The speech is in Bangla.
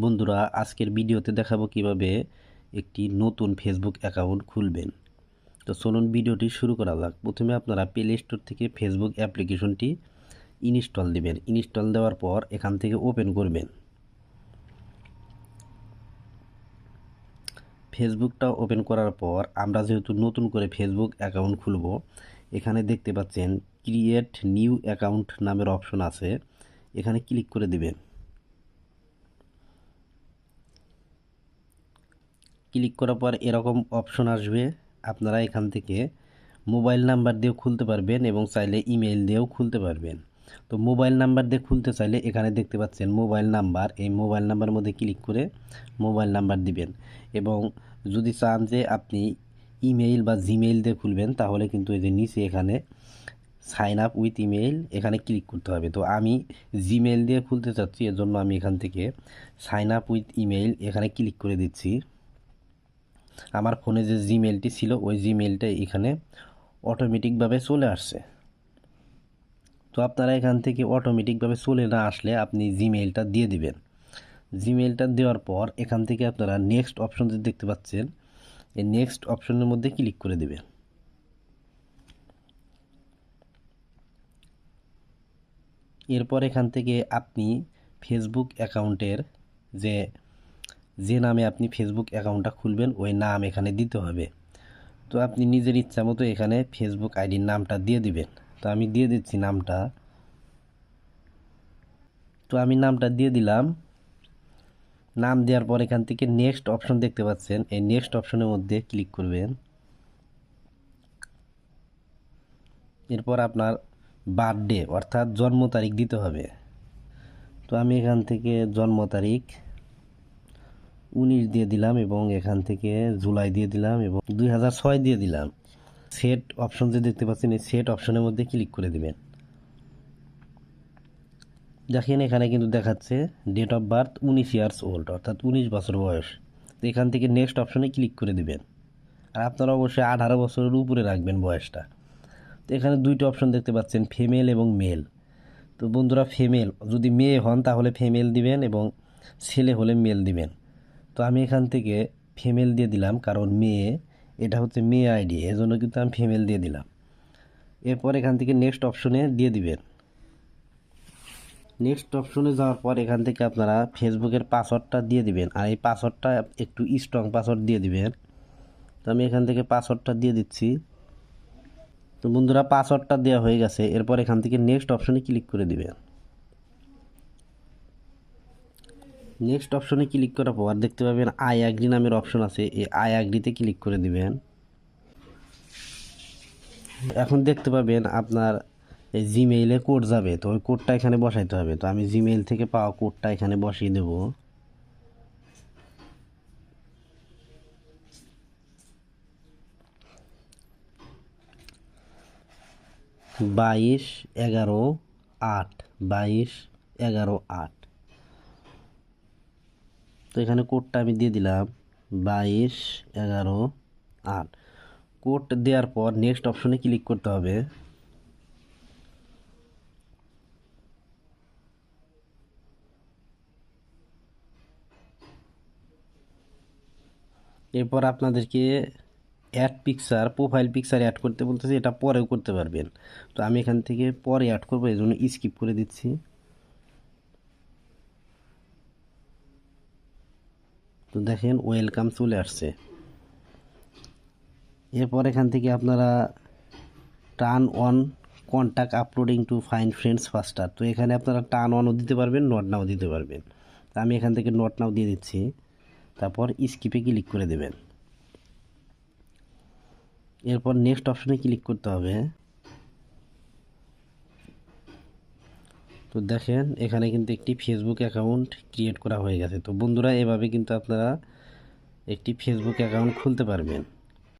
বন্ধুরা, আজকের ভিডিওতে দেখাবো কীভাবে একটি নতুন ফেসবুক অ্যাকাউন্ট খুলবেন। তো চলুন ভিডিওটি শুরু করা যাক। প্রথমে আপনারা প্লে স্টোর থেকে ফেসবুক অ্যাপ্লিকেশনটি ইনস্টল দিবেন। ইনস্টল দেওয়ার পর এখান থেকে ওপেন করবেন। ফেসবুকটা ওপেন করার পর আমরা যেহেতু নতুন করে ফেসবুক অ্যাকাউন্ট খুলব, এখানে দেখতে পাচ্ছেন ক্রিয়েট নিউ অ্যাকাউন্ট নামের অপশন আছে। এখানে ক্লিক করে দিবেন। ক্লিক করার পর এরকম অপশন আসবে। আপনারা এখান থেকে মোবাইল নাম্বার দিয়েও খুলতে পারবেন এবং চাইলে ইমেল দিয়েও খুলতে পারবেন। তো মোবাইল নাম্বার দিয়ে খুলতে চাইলে এখানে দেখতে পাচ্ছেন মোবাইল নাম্বার। এই মোবাইল নাম্বারের মধ্যে ক্লিক করে মোবাইল নাম্বার দিবেন এবং যদি চান যে আপনি ইমেইল বা জিমেইল দিয়ে খুলবেন, তাহলে কিন্তু এই যে নিচে এখানে সাইন আপ উইথ ইমেইল এখানে ক্লিক করতে হবে। তো আমি জিমেইল দিয়ে খুলতে চাচ্ছি এর জন্য আমি এখান থেকে সাইন আপ উইথ ইমেইল এখানে ক্লিক করে দিচ্ছি। আমার ফোনে যে জিমেলটি ছিল, ওই জিমেলটা এখানে অটোমেটিকভাবে চলে আসছে। তো আপনারা এখান থেকে অটোমেটিকভাবে চলে না আসলে আপনি জিমেলটা দিয়ে দিবেন। জিমেলটা দেওয়ার পর এখান থেকে আপনারা নেক্সট অপশন যে দেখতে পাচ্ছেন, এই নেক্সট অপশনের মধ্যে ক্লিক করে দিবেন। এরপর এখান থেকে আপনি ফেসবুক অ্যাকাউন্টের যে যে নামে আপনি ফেসবুক অ্যাকাউন্টটা খুলবেন, ওই নাম এখানে দিতে হবে। তো আপনি নিজের ইচ্ছা মতো এখানে ফেসবুক আইডির নামটা দিয়ে দিবেন। তো আমি দিয়ে দিচ্ছি নামটা। তো আমি নামটা দিয়ে দিলাম। নাম দেওয়ার পর এখান থেকে নেক্সট অপশন দেখতে পাচ্ছেন। এই নেক্সট অপশনের মধ্যে ক্লিক করবেন। এরপর আপনার বার্থডে অর্থাৎ জন্ম তারিখ দিতে হবে। তো আমি এখান থেকে জন্ম তারিখ উনিশ দিয়ে দিলাম এবং এখান থেকে জুলাই দিয়ে দিলাম এবং দুই হাজার ছয় দিয়ে দিলাম। সেট অপশন যে দেখতে পাচ্ছেন, এই সেট অপশনের মধ্যে ক্লিক করে দিবেন। দেখেন এখানে কিন্তু দেখাচ্ছে ডেট অফ বার্থ উনিশ ইয়ার্স ওল্ড অর্থাৎ উনিশ বছর বয়স। তো এখান থেকে নেক্সট অপশনে ক্লিক করে দিবেন। আর আপনারা অবশ্যই আঠারো বছরের উপরে রাখবেন বয়সটা। তো এখানে দুইটা অপশন দেখতে পাচ্ছেন ফিমেল এবং মেল তো বন্ধুরা ফিমেল যদি মেয়ে হন তাহলে ফিমেল দিবেন এবং ছেলে হলে মেল দিবেন। তো আমি এখান থেকে ফিমেল দিয়ে দিলাম, কারণ মেয়ে, এটা হচ্ছে মেয়ে আইডি এজন্য কিন্তু আমি ফিমেল দিয়ে দিলাম। এরপর এখান থেকে নেক্সট অপশনে দিয়ে দিবেন। নেক্সট অপশনে যাওয়ার পর এখান থেকে আপনারা ফেসবুকের পাসওয়ার্ডটা দিয়ে দিবেন, আর এই পাসওয়ার্ডটা একটু স্ট্রং পাসওয়ার্ড দিয়ে দিবেন। তো আমি এখান থেকে পাসওয়ার্ডটা দিয়ে দিচ্ছি। তো বন্ধুরা পাসওয়ার্ডটা দেওয়া হয়ে গেছে, এরপর এখান থেকে নেক্সট অপশনে ক্লিক করে দিবেন। নেক্সট অপশনে ক্লিক করার পর দেখতে পাবেন আই অ্যাগ্রি নামের অপশন আছে। এই আই অ্যাগ্রিতে ক্লিক করে দিবেন। এখন দেখতে পাবেন আপনার এই জিমেইলে কোড যাবে। তো ওই কোডটা এখানে বসাইতে হবে। তো আমি জিমেইল থেকে পাওয়া কোডটা এখানে বসিয়ে দেব। বাইশ এগারো আট। বাইশ এগারো আট। তো এখানে কোডটা আমি দিয়ে দিলাম বাইশ, এগারো, আট। কোড দেওয়ার পর নেক্সট অপশনে ক্লিক করতে হবে। এরপর আপনাদেরকে add picture profile picture add করতে বলতেছি, এটা পরেও করতে পারবেন। তো আমি এখান থেকে পরে অ্যাড করব এই জন্য স্কিপ করে দিচ্ছি। তো দেখেন ওয়েলকাম চলে আসছে। এরপর এখান থেকে আপনারা turn on contact uploading to find friends faster তো এখানে আপনারা টার্ন অনও দিতে পারবেন নট নাও দিতে পারবেন। তো আমি এখান থেকে নট নাও দিয়ে দিচ্ছি। তারপর স্কিপে ক্লিক করে দেবেন। এরপর নেক্সট অপশনে ক্লিক করতে হবে। তো দেখেন, এখানে কিন্তু একটি ফেসবুক অ্যাকাউন্ট ক্রিয়েট করা হয়ে গেছে। তো বন্ধুরা, এভাবে কিন্তু আপনারা একটি ফেসবুক অ্যাকাউন্ট খুলতে পারবেন।